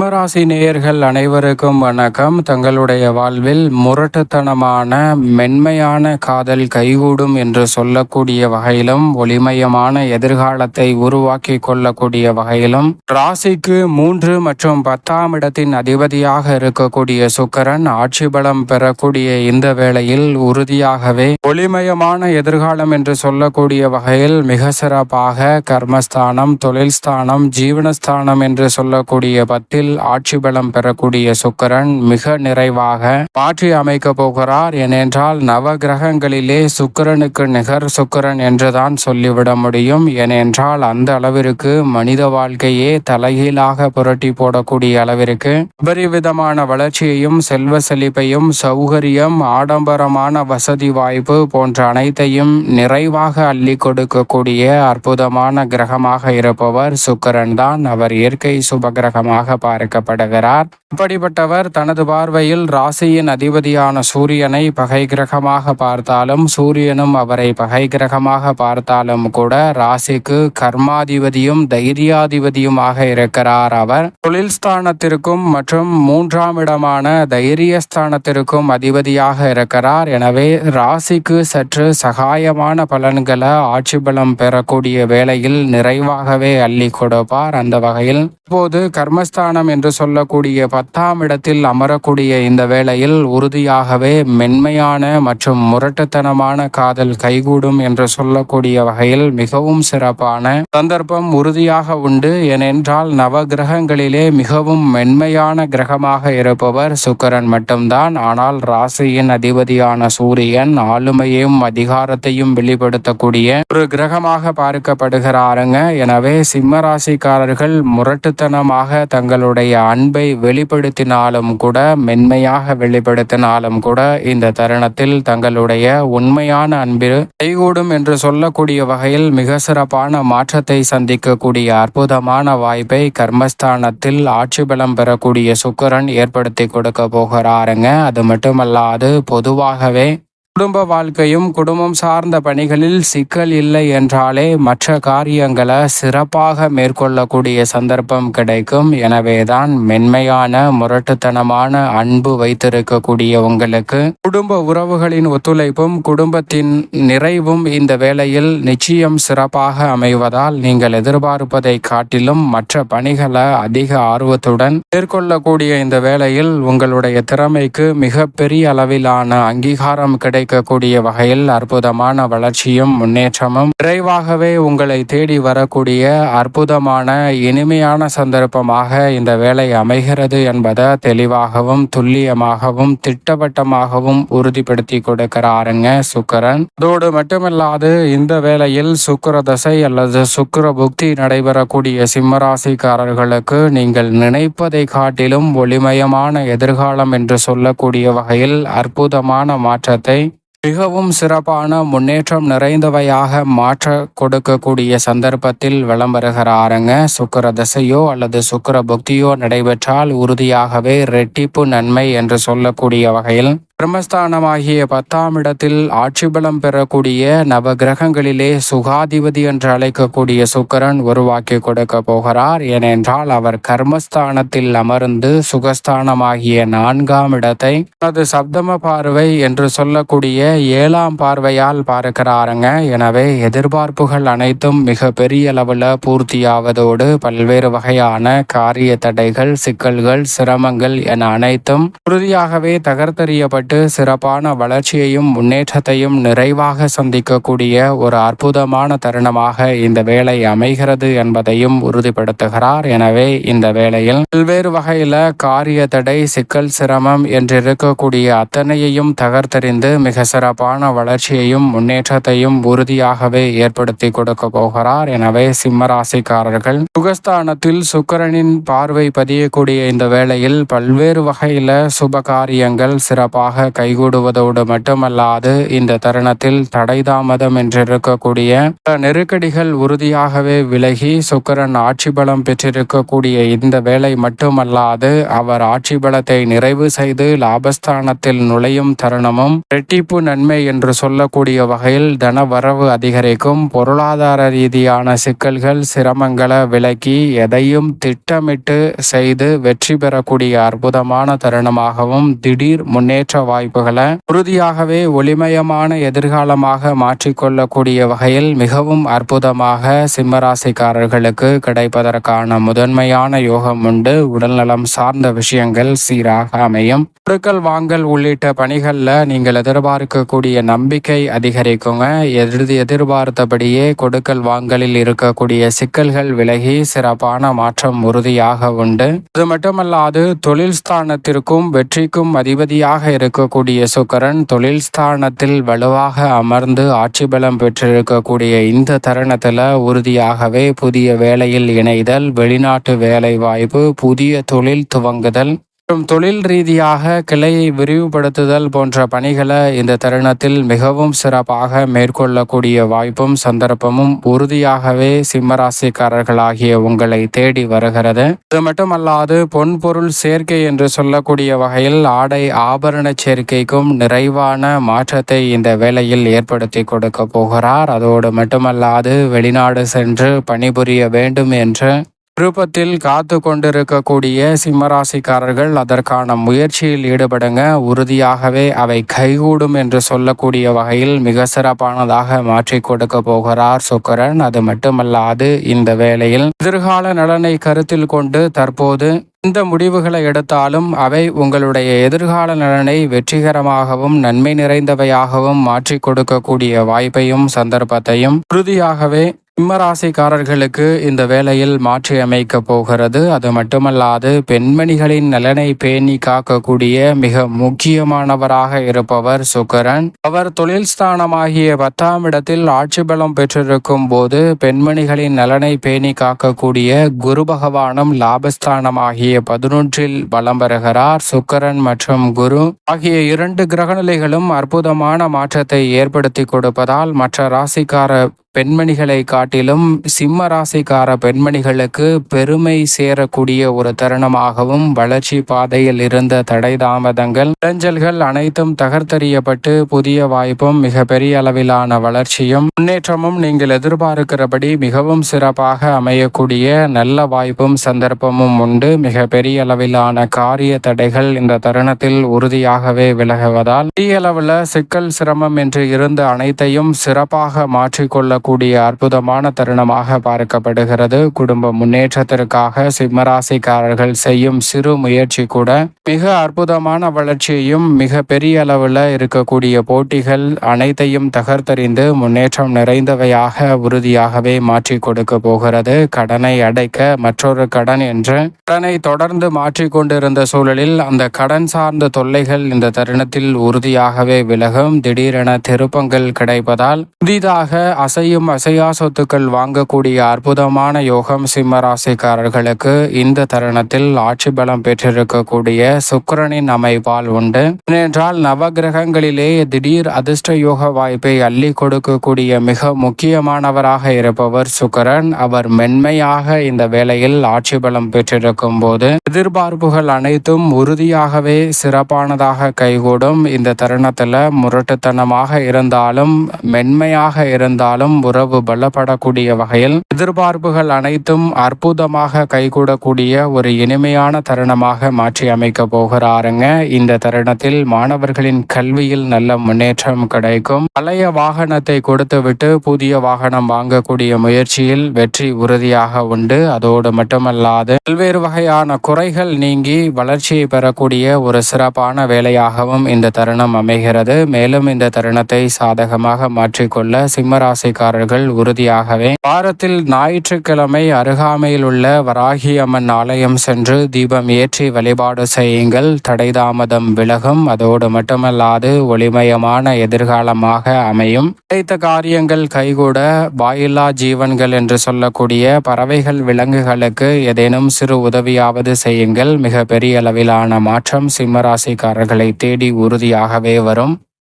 சிம்மராசி நேயர்கள் அனைவருக்கும் வணக்கம். தங்களுடைய வாழ்வில் முரட்டுத்தனமான மென்மையான காதல் கைகூடும் என்று சொல்லக்கூடிய வகையிலும் ஒளிமயமான எதிர்காலத்தை உருவாக்கி கொள்ளக்கூடிய வகையிலும் ராசிக்கு மூன்று மற்றும் பத்தாம் இடத்தின் அதிபதியாக இருக்கக்கூடிய சுக்கரன் ஆட்சி பலம் பெறக்கூடிய இந்த வேளையில் உறுதியாகவே ஒளிமயமான எதிர்காலம் என்று சொல்லக்கூடிய வகையில் மிக சிறப்பாக கர்மஸ்தானம் தொழில் ஸ்தானம் ஜீவனஸ்தானம் என்று சொல்லக்கூடிய பத்தில் ஆட்சி பலம் பெறக்கூடிய சுக்கரன் மிக நிறைவாக மாற்றி அமைக்க போகிறார். ஏனென்றால் நவ கிரகங்களிலே சுக்கிரனுக்கு நிகர் சுக்கரன் என்றுதான் சொல்லிவிட முடியும். ஏனென்றால் அந்த அளவிற்கு மனித வாழ்க்கையே தலைகீழாக புரட்டி போடக்கூடிய அளவிற்கு அபரிவிதமான வளர்ச்சியையும் செல்வ செழிப்பையும் சௌகரியம் ஆடம்பரமான வசதி வாய்ப்பு போன்ற அனைத்தையும் நிறைவாக அள்ளி கொடுக்கக்கூடிய அற்புதமான கிரகமாக இருப்பவர் சுக்கரன் தான் அவர் இயற்கை சுபகிரகமாக பார்க்கப்படுகிறார் இப்படிப்பட்டவர் தனது பார்வையில் ராசியின் அதிபதியான சூரியனை பகை கிரகமாக பார்த்தாலும் சூரியனும் அவரை பகை கிரகமாக பார்த்தாலும் கூட ராசிக்கு கர்மாதிபதியும் தைரியாதிபதியுமாக இருக்கிறார் அவர். தொழில் ஸ்தானத்திற்கும் மற்றும் மூன்றாம் இடமான தைரியஸ்தானத்திற்கும் அதிபதியாக இருக்கிறார். எனவே ராசிக்கு சற்று சகாயமான பலன்களை ஆட்சி பலம் பெறக்கூடிய வேளையில் நிறைவாகவே அள்ளி கொடுப்பார். அந்த வகையில் இப்போது கர்மஸ்தானம் என்று சொல்லக்கூடிய பத்தாம் இடத்தில் அமரக்கூடிய இந்த வேளையில் உறுதியாகவே மென்மையான மற்றும் முரட்டுத்தனமான காதல் கைகூடும் என்று சொல்லக்கூடிய வகையில் மிகவும் சிறப்பான சந்தர்ப்பம் உறுதியாக உண்டு. ஏனென்றால் நவ கிரகங்களிலே மிகவும் மென்மையான கிரகமாக இருப்பவர் சுக்கரன் மட்டும்தான். ஆனால் ராசியின் அதிபதியான சூரியன் ஆளுமையையும் அதிகாரத்தையும் வெளிப்படுத்தக்கூடிய ஒரு கிரகமாக பார்க்கப்படுகிறாருங்க. எனவே சிம்ம ராசிக்காரர்கள் முரட்டுத்தனமாக தங்களுடைய அன்பை வெளிப்படுத்தினாலும் கூட மென்மையாக வெளிப்படுத்தினாலும் கூட இந்த தருணத்தில் தங்களுடைய உண்மையான அன்பு கைகூடும் என்று சொல்லக்கூடிய வகையில் மிக சிறப்பான மாற்றத்தை சந்திக்கக்கூடிய அற்புதமான வாய்ப்பை கர்மஸ்தானத்தில் ஆட்சி பலம் பெறக்கூடிய சுக்கரன் ஏற்படுத்தி கொடுக்க போகிறாருங்க. அது மட்டுமல்லாது பொதுவாகவே குடும்ப வாழ்க்கையும் குடும்பம் சார்ந்த பணிகளில் சிக்கல் இல்லை என்றாலே மற்ற காரியங்களை சிறப்பாக மேற்கொள்ளக்கூடிய சந்தர்ப்பம் கிடைக்கும். எனவேதான் மென்மையான முரட்டுத்தனமான அன்பு வைத்திருக்கக்கூடிய உங்களுக்கு. குடும்ப உறவுகளின் ஒத்துழைப்பும் குடும்பத்தின் நிறைவும் இந்த வேளையில் நிச்சயம் சிறப்பாக அமைவதால் நீங்கள் எதிர்பார்ப்பதை காட்டிலும் மற்ற பணிகளை அதிக ஆர்வத்துடன் மேற்கொள்ளக்கூடிய இந்த வேளையில் உங்களுடைய திறமைக்கு மிக பெரிய அளவிலான அங்கீகாரம் கிடை கிடைக்கக்கூடிய வகையில் அற்புதமான வளர்ச்சியும் முன்னேற்றமும் விரைவாகவே உங்களை தேடி வரக்கூடிய அற்புதமான இனிமையான சந்தர்ப்பமாக இந்த வேலை அமைகிறது என்பதை தெளிவாகவும் துல்லியமாகவும் திட்டவட்டமாகவும் உறுதிப்படுத்தி கொடுக்கிறாருங்க சுக்கரன். அதோடு மட்டுமல்லாது இந்த வேளையில் சுக்கர தசை அல்லது சுக்கர புக்தி நடைபெறக்கூடிய சிம்மராசிக்காரர்களுக்கு நீங்கள் நினைப்பதை காட்டிலும் ஒளிமயமான எதிர்காலம் என்று சொல்லக்கூடிய வகையில் அற்புதமான மாற்றத்தை மிகவும் சிறப்பான முன்னேற்றம் நிறைந்தவையாக மாற்ற கொடுக்கக்கூடிய சந்தர்ப்பத்தில் விளம்பருகிறாருங்க சுக்கர தசையோ அல்லது சுக்கர புக்தியோ நடைபெற்றால் உறுதியாகவே ரெட்டிப்பு நன்மை என்று சொல்லக்கூடிய வகையில் பிரம்மஸ்தானமாகிய பத்தாம் இடத்தில் ஆட்சி பலம் பெறக்கூடிய நவ கிரகங்களிலே சுகாதிபதி என்று அழைக்கக்கூடிய சுக்கரன் உருவாக்கி கொடுக்க போகிறார். ஏனென்றால் அவர் கர்மஸ்தானத்தில் அமர்ந்து சுகஸ்தானமாகிய நான்காம் இடத்தை தனது சப்தம பார்வை என்று சொல்லக்கூடிய ஏழாம் பார்வையால் பார்க்கிறாருங்க. எனவே எதிர்பார்ப்புகள் அனைத்தும் மிக பெரிய அளவில் பூர்த்தியாவதோடு பல்வேறு வகையான காரிய தடைகள் சிக்கல்கள் சிரமங்கள் என அனைத்தும் உறுதியாகவே தகர்த்தறியப்பட்டு செயல்பட்டு சிறப்பான வளர்ச்சியையும் முன்னேற்றத்தையும் நிறைவாக சந்திக்கக்கூடிய ஒரு அற்புதமான தருணமாக இந்த வேலை அமைகிறது என்பதையும் உறுதிப்படுத்துகிறார். எனவே இந்த வேளையில் பல்வேறு வகையில் காரிய தடை சிக்கல் சிரமம் என்றிருக்கக்கூடிய அத்தனையையும் தகர்த்தறிந்து மிக சிறப்பான வளர்ச்சியையும் முன்னேற்றத்தையும் உறுதியாகவே ஏற்படுத்தி கொடுக்க போகிறார். எனவே சிம்மராசிக்காரர்கள் சுகஸ்தானத்தில் சுக்கரனின் பார்வை பதியக்கூடிய இந்த வேளையில் பல்வேறு வகையில் சுப காரியங்கள் சிறப்பாக கைகூடுவதோடு மட்டுமல்லாது இந்த தருணத்தில் தடை தாமதம் என்றிருக்கக்கூடிய நெருக்கடிகள் உறுதியாகவே விலகி சுக்கரன் ஆட்சி பலம் பெற்றிருக்கக்கூடிய இந்த வேலை மட்டுமல்லாது அவர் ஆட்சி பலத்தை நிறைவு செய்து லாபஸ்தானத்தில் நுழையும் தருணமும் ரெட்டிப்பு நன்மை என்று சொல்லக்கூடிய வகையில் தன வரவு அதிகரிக்கும். பொருளாதார ரீதியான சிக்கல்கள் சிரமங்களை விலக்கி எதையும் திட்டமிட்டு செய்து வெற்றி பெறக்கூடிய அற்புதமான தருணமாகவும் திடீர் முன்னேற்ற வாய்ப்புகளை உறுதியாகவே ஒளிமயமான எதிர்காலமாக மாற்றிக்கொள்ளக்கூடிய வகையில் மிகவும் அற்புதமாக சிம்மராசிக்காரர்களுக்கு கிடைப்பதற்கான முதன்மையான யோகம் உண்டு. உடல்நலம் சார்ந்த விஷயங்கள் சீராக அமையும். பொருட்கள் வாங்கல் உள்ளிட்ட பணிகளில் நீங்கள் எதிர்பார்க்கக்கூடிய நம்பிக்கை அதிகரிக்குங்க. எதிர்த்து எதிர்பார்த்தபடியே கொடுக்கல் வாங்கலில் இருக்கக்கூடிய சிக்கல்கள் விலகி சிறப்பான மாற்றம் உறுதியாக உண்டு. அது மட்டுமல்லாது தொழில் ஸ்தானத்திற்கும் வெற்றிக்கும் அதிபதியாக இருக்கும் இருக்கக்கூடிய சுக்கரன் தொழில் ஸ்தானத்தில் வலுவாக அமர்ந்து ஆட்சி பலம் பெற்றிருக்கக்கூடிய இந்த தருணத்தில் உறுதியாகவே புதிய வேலையில் இணைதல் வெளிநாட்டு வேலை வாய்ப்பு புதிய தொழில் துவங்குதல் மற்றும் தொழில் ரீதியாக கிளையை விரிவுபடுத்துதல் போன்ற பணிகளை இந்த தருணத்தில் மிகவும் சிறப்பாக மேற்கொள்ளக்கூடிய வாய்ப்பும் சந்தர்ப்பமும் உறுதியாகவே சிம்மராசிக்காரர்களாகிய உங்களை தேடி வருகிறது. இது மட்டுமல்லாது பொன் பொருள் சேர்க்கை என்று சொல்லக்கூடிய வகையில் ஆடை ஆபரண சேர்க்கைக்கும் நிறைவான மாற்றத்தை இந்த வேளையில் ஏற்படுத்தி கொடுக்க போகிறார். அதோடு மட்டுமல்லாது வெளிநாடு சென்று பணிபுரிய வேண்டும் என்று விருப்பத்தில் காத்து கொண்டிருக்கக்கூடிய சிம்மராசிக்காரர்கள் அதற்கான முயற்சியில் ஈடுபடுங்க. உறுதியாகவே அவை கைகூடும் என்று சொல்லக்கூடிய வகையில் மிக சிறப்பானதாக மாற்றி கொடுக்க போகிறார் சுக்கரன். அது மட்டுமல்லாது இந்த வேளையில் எதிர்கால நலனை கருத்தில் கொண்டு தற்போது இந்த முடிவுகளை எடுத்தாலும் அவை உங்களுடைய எதிர்கால நலனை வெற்றிகரமாகவும் நன்மை நிறைந்தவையாகவும் மாற்றி கொடுக்கக்கூடிய வாய்ப்பையும் சந்தர்ப்பத்தையும் உறுதியாகவே சிம்மராசிக்காரர்களுக்கு இந்த வேலையில் மாற்றி அமைக்க போகிறது. அது மட்டுமல்லாது பெண்மணிகளின் நலனை பேணி காக்கக்கூடிய மிக முக்கியமானவராக இருப்பவர் சுக்கரன். அவர் தொழில் ஸ்தானமாகிய பத்தாம் இடத்தில் ஆட்சி பலம் பெற்றிருக்கும் போது பெண்மணிகளின் நலனை பேணி காக்கக்கூடிய குரு பகவானும் லாபஸ்தானமாகிய பதினொன்றில் பலம் பெறுகிறார் சுக்கரன் மற்றும் குரு ஆகிய இரண்டு கிரகநிலைகளும் அற்புதமான மாற்றத்தை ஏற்படுத்தி கொடுப்பதால் மற்ற ராசிக்கார பெண்மணிகளை காட்டிலும் சிம்ம ராசிக்கார பெண்மணிகளுக்கு பெருமை சேரக்கூடிய ஒரு தருணமாகவும் வளர்ச்சி பாதையில் இருந்த தடை தாமதங்கள் இடைஞ்சல்கள் அனைத்தும் தகர்த்தறியப்பட்டு புதிய வாய்ப்பும் மிக பெரிய அளவிலான வளர்ச்சியும் முன்னேற்றமும் நீங்கள் எதிர்பார்க்கிறபடி மிகவும் சிறப்பாக அமையக்கூடிய நல்ல வாய்ப்பும் சந்தர்ப்பமும் உண்டு. மிக பெரிய அளவிலான காரிய தடைகள் இந்த தருணத்தில் உறுதியாகவே விலகுவதால் பெரிய அளவில் சிக்கல் சிரமம் என்று இருந்த அனைத்தையும் சிறப்பாக மாற்றிக்கொள்ள கூடிய அற்புதமான தருணமாக பார்க்கப்படுகிறது. குடும்ப முன்னேற்றத்திற்காக சிம்மராசிக்காரர்கள் செய்யும் சிறு முயற்சி கூட மிக அற்புதமான வளர்ச்சியையும் மிக பெரிய அளவில் இருக்கக்கூடிய போட்டிகள் அனைத்தையும் தகர்த்தறிந்து முன்னேற்றம் நிறைந்தவையாக உறுதியாகவே மாற்றி கொடுக்க போகிறது. கடனை அடைக்க மற்றொரு கடன் என்று கடனை தொடர்ந்து மாற்றிக்கொண்டிருந்த சூழலில் அந்த கடன் சார்ந்த தொல்லைகள் இந்த தருணத்தில் உறுதியாகவே விலகும். திடீரென திருப்பங்கள் கிடைப்பதால் புதிதாக அசை அசையும் அசையா சொத்துக்கள் வாங்கக்கூடிய அற்புதமான யோகம் சிம்ம ராசிக்காரர்களுக்கு இந்த தருணத்தில் ஆட்சி பலம் பெற்றிருக்கக்கூடிய சுக்கரனின் அமைப்பால் உண்டு. ஏனென்றால் நவகிரகங்களிலே திடீர் அதிர்ஷ்ட யோக வாய்ப்பை அள்ளி கொடுக்கக்கூடிய மிக முக்கியமானவராக இருப்பவர் சுக்கரன். அவர் மென்மையாக இந்த வேளையில் ஆட்சி பலம் பெற்றிருக்கும் போது எதிர்பார்ப்புகள் அனைத்தும் உறுதியாகவே சிறப்பானதாக கைகூடும். இந்த தருணத்தில் முரட்டுத்தனமாக இருந்தாலும் மென்மையாக இருந்தாலும் உறவு பலப்படக்கூடிய வகையில் எதிர்பார்ப்புகள் அனைத்தும் அற்புதமாக கைகூடக்கூடிய ஒரு இனிமையான தருணமாக மாற்றி அமைக்க போகிறாருங்க. இந்த தருணத்தில் மாணவர்களின் கல்வியில் நல்ல முன்னேற்றம் கிடைக்கும். பழைய வாகனத்தை கொடுத்துவிட்டு புதிய வாகனம் வாங்கக்கூடிய முயற்சியில் வெற்றி உறுதியாக உண்டு. அதோடு மட்டுமல்லாது பல்வேறு வகையான குறைகள் நீங்கி வளர்ச்சியை பெறக்கூடிய ஒரு சிறப்பான வேலையாகவும் இந்த தருணம் அமைகிறது. மேலும் இந்த தருணத்தை சாதகமாக மாற்றிக்கொள்ள சிம்மராசிக்கார ராசிக்காரர்கள் உறுதியாகவே. வாரத்தில் ஞாயிற்றுக்கிழமை அருகாமையில் உள்ள வராகி அம்மன் ஆலயம் சென்று தீபம் ஏற்றி வழிபாடு செய்யுங்கள். தடைதாமதம் விலகும். அதோடு மட்டுமல்லாது ஒளிமயமான எதிர்காலமாக அமையும். கிடைத்த காரியங்கள் கைகூட வாயில்லா ஜீவன்கள் என்று சொல்லக்கூடிய பறவைகள் விலங்குகளுக்கு ஏதேனும் சிறு உதவியாவது செய்யுங்கள். மிக பெரிய அளவிலான மாற்றம் சிம்மராசிக்காரர்களை தேடி உறுதியாகவே வரும்.